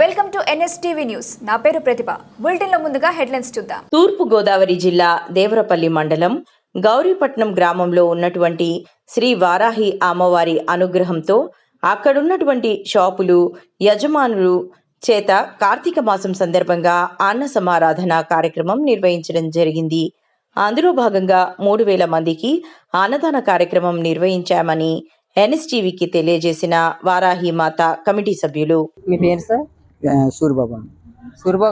Welcome to NSTV news. నా పేరు ప్రతిభ. బులెటిన్లో ముందుగా హెడ్లైన్స్ చూద్దాం. తూర్పు గోదావరి జిల్లా దేవరపల్లి మండలం గౌరీపట్నం గ్రామంలో ఉన్నటువంటి శ్రీ వారాహి అమ్మవారి అనుగ్రహంతో అక్కడున్నటువంటి షాపులు యజమానులు చేత కార్తీక మాసం సందర్భంగా అన్న సమారాధన కార్యక్రమం నిర్వహించడం జరిగింది. అందులో భాగంగా మూడు వేల మందికి అన్నదాన కార్యక్రమం నిర్వహించామని ఎన్ఎస్టీవీకి తెలియజేసిన వారాహి మాత కమిటీ సభ్యులు. మీ పేరు సార్? అండి సూరిబాబు.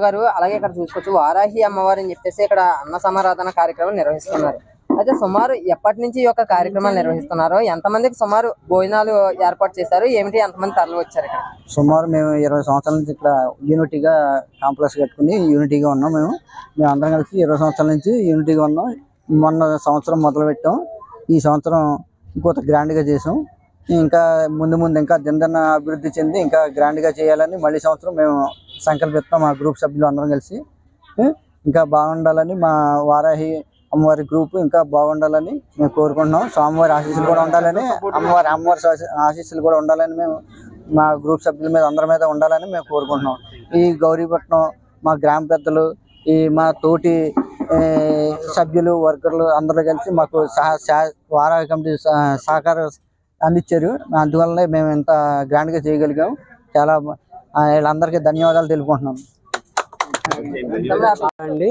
గారు అలాగే ఇక్కడ చూసుకోవచ్చు. వారాహి అమ్మవారు అని చెప్పేసి ఇక్కడ అన్న సమారాధన కార్యక్రమం నిర్వహిస్తున్నారు. అయితే సుమారు ఎప్పటి నుంచి ఈ యొక్క కార్యక్రమాలు నిర్వహిస్తున్నారు? ఎంతమందికి సుమారు భోజనాలు ఏర్పాటు చేశారు? ఏమిటి? ఎంతమంది తరలి వచ్చారు ఇక్కడ? సుమారు మేము ఇరవై సంవత్సరాల నుంచి ఇక్కడ యూనిటీగా కాంప్లెక్స్ కట్టుకుని యూనిటీగా ఉన్నాం మేము. మేము అందరం కలిసి ఇరవై సంవత్సరాల నుంచి యూనిటీగా ఉన్నాం. మొన్న సంవత్సరం మొదలు పెట్టాం ఈ సంవత్సరం ఇంకొంత గ్రాండ్గా చేసాం. ఇంకా ముందు ముందు ఇంకా దినదిన అభివృద్ధి చెంది ఇంకా గ్రాండ్గా చేయాలని మళ్ళీ సంవత్సరం మేము సంకల్పిస్తాం మా గ్రూప్ సభ్యులు అందరం కలిసి. ఇంకా బాగుండాలని మా వారాహి అమ్మవారి గ్రూప్ ఇంకా బాగుండాలని మేము కోరుకుంటున్నాం. స్వామివారి ఆశీస్సులు కూడా ఉండాలని అమ్మవారి అమ్మవారి ఆశీస్సులు కూడా ఉండాలని మేము మా గ్రూప్ సభ్యుల మీద అందరి మీద ఉండాలని మేము కోరుకుంటున్నాం. ఈ గౌరీపట్నం మా గ్రామ పెద్దలు ఈ మా తోటి సభ్యులు వర్కర్లు అందరూ కలిసి మాకు సహ- సహ- వారాహి కమిటీ సహ- అందించారు. అందువల్లనే మేము ఇంత గ్రాండ్గా చేయగలిగాం. చాలా వీళ్ళందరికీ ధన్యవాదాలు తెలుపుకుంటున్నాం. అండి.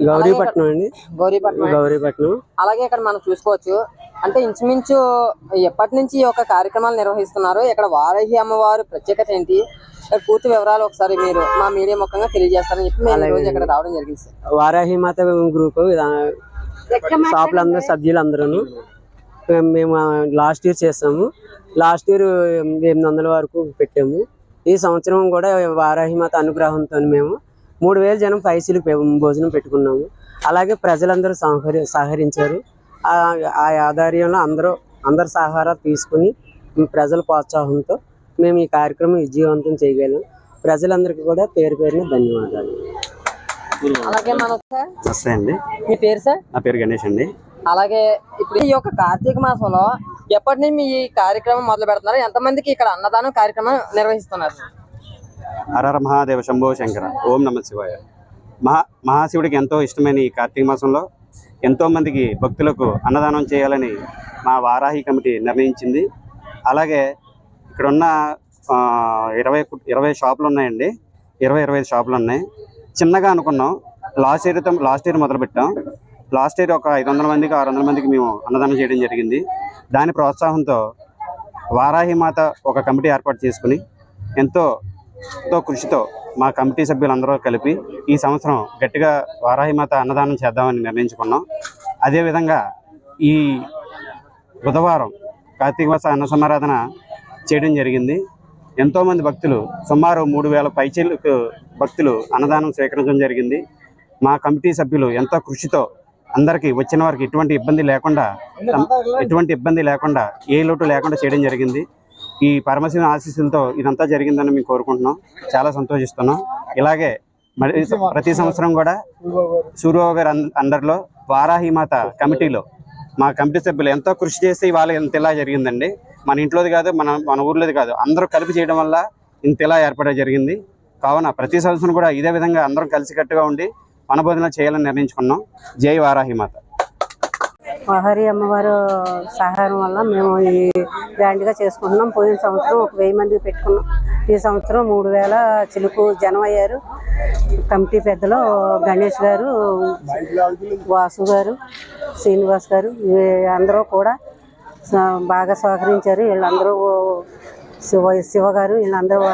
గౌరీపట్నం అండి. గౌరీపట్నం. గౌరీపట్నం. అలాగే ఇక్కడ మనం చూసుకోవచ్చు. అంటే ఇంచుమించు ఎప్పటి నుంచి ఈ యొక్క కార్యక్రమాలు నిర్వహిస్తున్నారు? ఇక్కడ వారాహి అమ్మవారు ప్రత్యేకత ఏంటి? పూర్తి వివరాలు ఒకసారి మీరు మా మీడియా ముఖంగా తెలియజేస్తారని చెప్పి మేము ఇక్కడ రావడం జరిగింది సార్. వారాహి మాత గ్రూప్ షాపులందరూ సభ్యులందరూ మేము లాస్ట్ ఇయర్ చేసాము. లాస్ట్ ఇయర్ ఎనిమిది వందల వరకు పెట్టాము. ఈ సంవత్సరం కూడా వారాహి మాత అనుగ్రహంతో మేము మూడు వేల జనం పైసలు భోజనం పెట్టుకున్నాము. అలాగే ప్రజలందరూ సహకరి సహకరించారు. ఆ- ఆ ఆధ్వర్యంలో అందరూ అందరు సహకారం తీసుకుని ప్రజల ప్రోత్సాహంతో మేము ఈ కార్యక్రమం విజయవంతం చేయగలం. ప్రజలందరికీ కూడా పేరు పేరున ధన్యవాదాలు. అలాగే మనం సార్. నమస్తే అండి. మీ పేరు సార్? నా పేరు గణేష్ అండి. అలాగే ఇప్పుడు ఈ యొక్క కార్తీక మాసంలో ఎప్పటి నుంచి మీ ఈ కార్యక్రమం మొదలు పెడుతున్నారు? ఎంతమందికి ఇక్కడ అన్నదానం కార్యక్రమం నిర్వహిస్తున్నారు? హరహర మహాదేవ శంభో శంకర. ఓం నమ శివాయ. మహా మహాశివుడికి ఎంతో ఇష్టమైన ఈ కార్తీక మాసంలో ఎంతో మందికి భక్తులకు అన్నదానం చేయాలని మా వారాహి కమిటీ నిర్ణయించింది. అలాగే ఇక్కడ ఉన్న ఇరవై కు- ఇరవై షాపులు ఉన్నాయండి. ఇరవై ఇరవై షాపులు ఉన్నాయి. చిన్నగా అనుకున్నాం. లాస్ట్ ఇయర్తో లాస్ట్ ఇయర్ మొదలుపెట్టాం. లాస్ట్ ఇయర్ ఒక ఐదు వందల మందికి ఆరు వందల మందికి మేము అన్నదానం చేయడం జరిగింది. దాని ప్రోత్సాహంతో వారాహి మాత ఒక కమిటీ ఏర్పాటు చేసుకుని ఎంతో ఎంతో కృషితో మా కమిటీ సభ్యులందరూ కలిపి ఈ సంవత్సరం గట్టిగా వారాహి మాత అన్నదానం చేద్దామని నిర్ణయించుకున్నాం. అదేవిధంగా ఈ బుధవారం కార్తీక మాస అన్న సమారాధన చేయడం జరిగింది. ఎంతోమంది భక్తులు సుమారు మూడు వేల పైచీలకు భక్తులు అన్నదానం స్వీకరించడం జరిగింది. మా కమిటీ సభ్యులు ఎంతో కృషితో అందరికీ వచ్చిన వారికి ఎటువంటి ఇబ్బంది లేకుండా ఎటువంటి ఇబ్బంది లేకుండా ఏ లోటు లేకుండా చేయడం జరిగింది. ఈ పరమశివ ఆశీస్సులతో ఇదంతా జరిగిందని మేము కోరుకుంటున్నాం. చాలా సంతోషిస్తున్నాం. ఇలాగే మరి ప్రతి సంవత్సరం కూడా సూర్యబాబు గారి అండర్లో వారాహి మాత కమిటీలో మా కమిటీ సభ్యులు ఎంతో కృషి చేసి ఇవాళ ఇంత ఇలా జరిగిందండి. మన ఇంట్లోది కాదు మన మన ఊర్లోది కాదు. అందరూ కలిపి చేయడం వల్ల ఇంత ఇలా ఏర్పడడం జరిగింది. కావున ప్రతి సంవత్సరం కూడా ఇదే విధంగా అందరం కలిసికట్టుగా ఉండి వనబోధన చేయాలని నిర్ణయించుకున్నాం. జై వారాహిమాత అమ్మవారు సహాయం వల్ల మేము ఈ గ్రాండ్గా చేసుకుంటున్నాం. పోయిన సంవత్సరం ఒక వెయ్యి మందికి పెట్టుకున్నాం. ఈ సంవత్సరం మూడు వేల చిలుకు జనం అయ్యారు కమిటీ పెద్దలు గణేష్ గారు వాసు గారు శ్రీనివాస్ గారు అందరూ కూడా బాగా సహకరించారు. వీళ్ళందరూ శివ శివ గారు వీళ్ళందరూ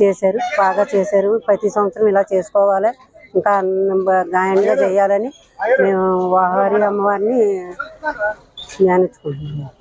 చేశారు. బాగా చేశారు. ప్రతి సంవత్సరం ఇలా చేసుకోవాలి. ఇంకా గాయంగా చేయాలని మేము వారి అమ్మవారిని ధ్యానించుకుంటున్నాం.